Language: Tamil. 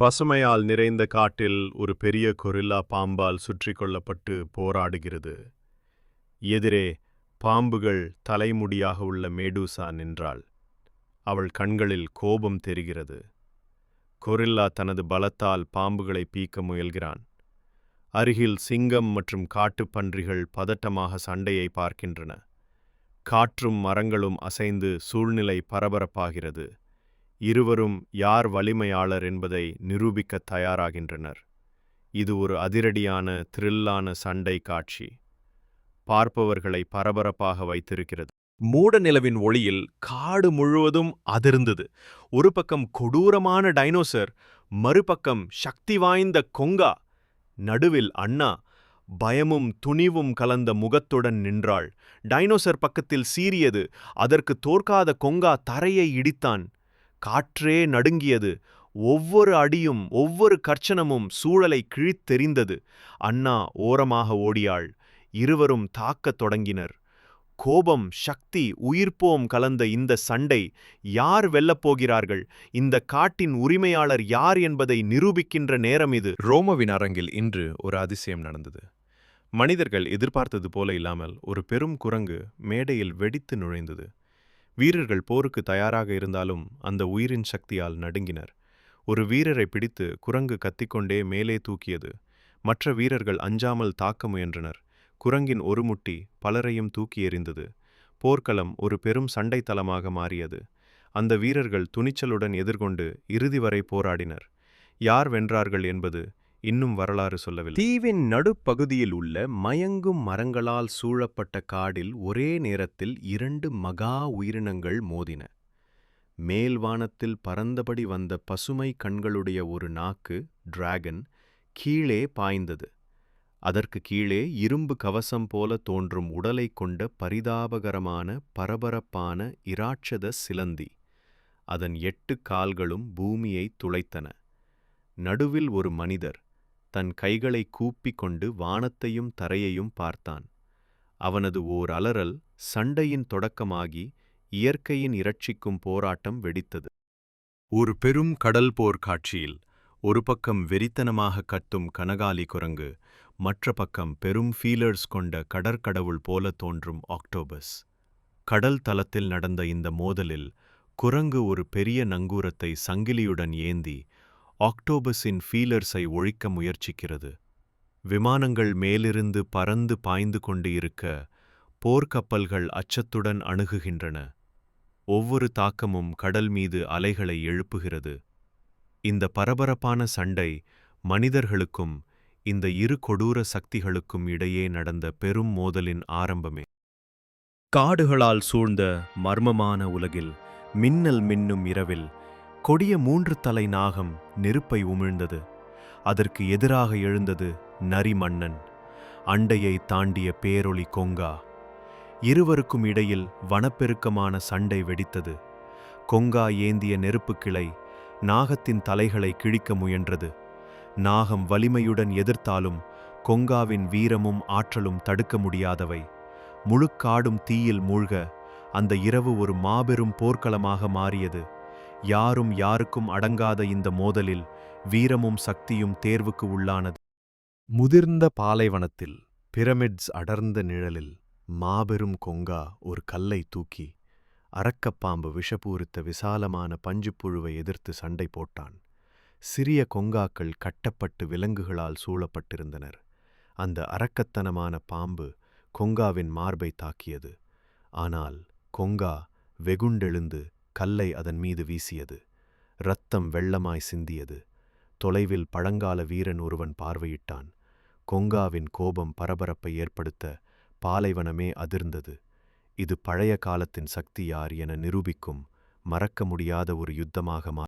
பசுமையால் நிறைந்த காட்டில் ஒரு பெரிய கொரில்லா பாம்பால் சுற்றி கொள்ளப்பட்டு போராடுகிறது. எதிரே பாம்புகள் தலைமுடியாக உள்ள மேடூசா நின்றாள். அவள் கண்களில் கோபம் தெரிகிறது. கொரில்லா தனது பலத்தால் பாம்புகளை பீக்க முயல்கிறான். அருகில் சிங்கம் மற்றும் காட்டுப் பன்றிகள் பதட்டமாக சண்டையை பார்க்கின்றன. காற்றும் மரங்களும் அசைந்து சூழ்நிலை பரபரப்பாகிறது. இருவரும் யார் வலிமையாளர் என்பதை நிரூபிக்கத் தயாராகின்றனர். இது ஒரு அதிரடியான த்ரில்லான சண்டை காட்சி. பார்ப்பவர்களை பரபரப்பாக வைத்திருக்கிறது. மூட நிலவின் ஒளியில் காடு முழுவதும் அதிர்ந்தது. ஒரு பக்கம் கொடூரமான டைனோசர் மறுபக்கம் சக்தி வாய்ந்த கொங்கா. நடுவில் அண்ணா பயமும் துணிவும் கலந்த முகத்துடன் நின்றாள். டைனோசர் பக்கத்தில் சீறியது அதற்கு தோற்காத கொங்கா தரையை இடித்தான். காற்றே நடுங்கியது. ஒவ்வொரு அடியும் ஒவ்வொரு கர்ச்சனமும் சூழலை கிழித்தெறிந்தது. அண்ணா ஓரமாக ஓடியாள். இருவரும் தாக்கத் தொடங்கினர். கோபம் சக்தி உயிர்ப்போம் கலந்த இந்த சண்டை யார் வெல்லப் போகிறார்கள்? இந்த காட்டின் உரிமையாளர் யார் என்பதை நிரூபிக்கின்ற நேரம் இது. ரோமவின் அரங்கில் இன்று ஒரு அதிசயம் நடந்தது. மனிதர்கள் எதிர்பார்த்தது போல இல்லாமல் ஒரு பெரும் குரங்கு மேடையில் வெடித்து நுழைந்தது. வீரர்கள் போருக்கு தயாராக இருந்தாலும் அந்த உயிரின் சக்தியால் நடுங்கினர். ஒரு வீரரை பிடித்து குரங்கு கத்திக்கொண்டே மேலே தூக்கியது. மற்ற வீரர்கள் அஞ்சாமல் தாக்க முயன்றனர். குரங்கின் ஒரு முட்டி பலரையும் தூக்கி எறிந்தது. போர்க்களம் ஒரு பெரும் சண்டை தளமாக மாறியது. அந்த வீரர்கள் துணிச்சலுடன் எதிர்கொண்டு இறுதி வரை போராடினர். யார் வென்றார்கள் என்பது இன்னும் வரலாறு சொல்லவில்லை. தீவின் நடுப்பகுதியில் உள்ள மயங்கும் மரங்களால் சூழப்பட்ட காடில் ஒரே நேரத்தில் இரண்டு மகா உயிரினங்கள் மோதின. மேல் வானத்தில் பறந்தபடி வந்த பசுமை கண்களுடைய ஒரு நாக்கு டிராகன் கீழே பாய்ந்தது. அதற்கு கீழே இரும்பு கவசம் போல தோன்றும் உடலைக் கொண்ட பரிதாபகரமான பரபரப்பான இராட்சத சிலந்தி. அதன் எட்டு கால்களும் பூமியை துளைத்தன. நடுவில் ஒரு மனிதர் தன் கைகளை கூப்பிக் கொண்டு வானத்தையும் தரையையும் பார்த்தான். அவனது ஓர் அலறல் சண்டையின் தொடக்கமாகி இயற்கையின் இரட்சிக்கும் போராட்டம் வெடித்தது. ஒரு பெரும் கடல் போர் காட்சியில் ஒரு பக்கம் வெறித்தனமாக கத்தும் கனகாலி குரங்கு மற்ற பக்கம் பெரும் ஃபீலர்ஸ் கொண்ட கடற்கடவுள் போல தோன்றும் ஆக்டோபஸ். கடல் தளத்தில் நடந்த இந்த மோதலில் குரங்கு ஒரு பெரிய நங்கூரத்தை சங்கிலியுடன் ஏந்தி ஆக்டோபஸின் ஃபீலர்ஸை ஒழிக்க முயற்சிக்கிறது. விமானங்கள் மேலிருந்து பறந்து பாய்ந்து கொண்டு இருக்க போர்க்கப்பல்கள் அச்சத்துடன் அணுகுகின்றன. ஒவ்வொரு தாக்கமும் கடல் மீது அலைகளை எழுப்புகிறது. இந்த பரபரப்பான சண்டை மனிதர்களுக்கும் இந்த இரு கொடூர சக்திகளுக்கும் இடையே நடந்த பெரும் மோதலின் ஆரம்பமே. காடுகளால் சூழ்ந்த மர்மமான உலகில் மின்னல் மின்னும் இரவில் கொடிய மூன்று தலை நாகம் நெருப்பை உமிழ்ந்தது. அதற்கு எதிராக எழுந்தது நரிமன்னன். அண்டையை தாண்டிய பேரொளி கொங்கா. இருவருக்கும் இடையில் வனப்பெருக்கமான சண்டை வெடித்தது. கொங்கா ஏந்திய நெருப்பு கிளை நாகத்தின் தலைகளை கிழிக்க முயன்றது. நாகம் வலிமையுடன் எதிர்த்தாலும் கொங்காவின் வீரமும் ஆற்றலும் தடுக்க முடியாதவை. முழுக்காடும் தீயில் மூழ்க. அந்த இரவு ஒரு மாபெரும் போர்க்களமாக மாறியது. யாரும் யாருக்கும் அடங்காத இந்த மோதலில் வீரமும் சக்தியும் தேர்வுக்கு உள்ளானது. முதிர்ந்த பாலைவனத்தில் பிரமிட்ஸ் அடர்ந்த நிழலில் மாபெரும் கொங்கா ஒரு கல்லை தூக்கி அரக்கப்பாம்பு விஷபூரித்த விசாலமான பஞ்சுப்புழுவை எதிர்த்து சண்டை போட்டான். சிறிய கொங்காக்கள் கட்டப்பட்டு விலங்குகளால் சூழப்பட்டிருந்தனர். அந்த அரக்கத்தனமான பாம்பு கொங்காவின் மார்பை தாக்கியது. ஆனால் கொங்கா வெகுண்டெழுந்து கல்லை அதன் மீது வீசியது. இரத்தம் வெள்ளமாய் சிந்தியது. தொலைவில் பழங்கால வீரன் ஒருவன் பார்வையிட்டான். கொங்காவின் கோபம் பரபரப்பை ஏற்படுத்த பாலைவனமே அதிர்ந்தது. இது பழைய காலத்தின் சக்தி யார் என நிரூபிக்கும் மறக்க முடியாத ஒரு யுத்தமாக மா